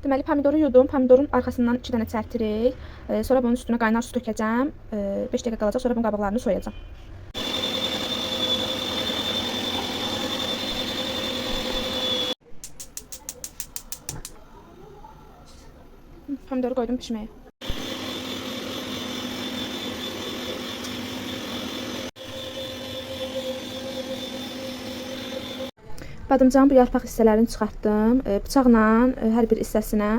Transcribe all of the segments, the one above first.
Deməli pomidoru yudum. Pomidorun arxasından 2 dənə çərtirik. E, sonra bunun üstünə qaynar su tökəcəm. E, 5 dəqiqə qalacaq. Sonra bunun qabıqlarını soyacağam. Pomidoru koydum pişmeye. Badımcanın bu yarpaq hissələrini çıxartdım. E, bıçaqla e, hər bir hissəsinə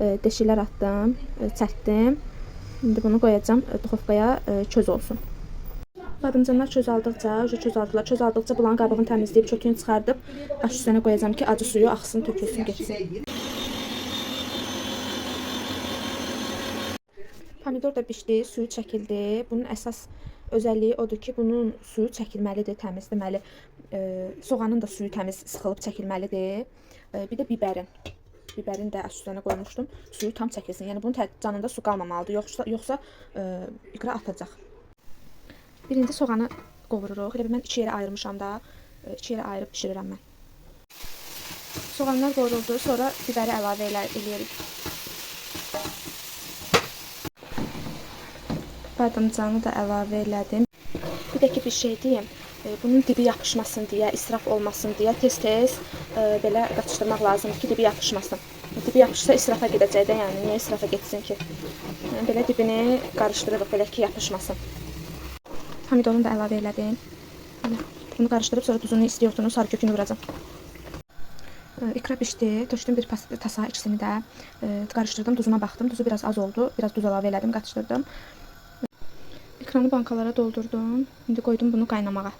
e, deşiklər atdım, çəkdim. İndi bunu qoyacam duxovkaya çöz olsun. Badımcanlar çöz aldıqca, çöz aldılar. Çöz aldıqca bulanın qabığını təmizləyib çökünü çıxardıb aş üstünə qoyacam ki, acı suyu axsın, tökülsün, getsin. Pomidor da bişdi, suyu çəkildi. Bunun əsas özəlliyi odur ki, bunun suyu çəkilməlidir, təmiz deməli. E, soğanın da suyu təmiz sıxılıb çəkilməlidir. E, bir də bibərin. Bibərin də üstünə qoymuşdum. Suyu tam çəkilsin. Yəni bunun canında su qalmamalıdır. Yoxsa yoxsa e, iqra atacaq. Birinci soğanı qovururuq. Elə bil mən iki yerə ayırmışam da. E, iki yerə ayırıb bişirirəm mən. Soğanlar qovruldu, sonra bibəri əlavə elə eləyirik. Badımcanı da əlavə elədim. Bir də ki bir şey deyim. E, Bunun dibi yapışmasın deyə, israf olmasın deyə tez-tez e, belə qatışdırmaq lazımdır ki, dibi yapışmasın. Dibi yapışsa israfa gedəcək də, yəni niyə israfa getsin ki? Yəni, belə dibini qarışdırırıq belə ki, yapışmasın. Pomidorunu da əlavə elədim. Bunu qarışdırıb sonra duzunu, istiotunu, sarı kökünü vuracağam. E, İkra pişdi. Tökdüm bir tasa ikisini də. E, qarışdırdım, duzuna baxdım. Duzu biraz az oldu. Biraz duz əlavə elədim, qatışdırdım. İkranı bankalara doldurdum. İndi qoydum bunu qaynamağa.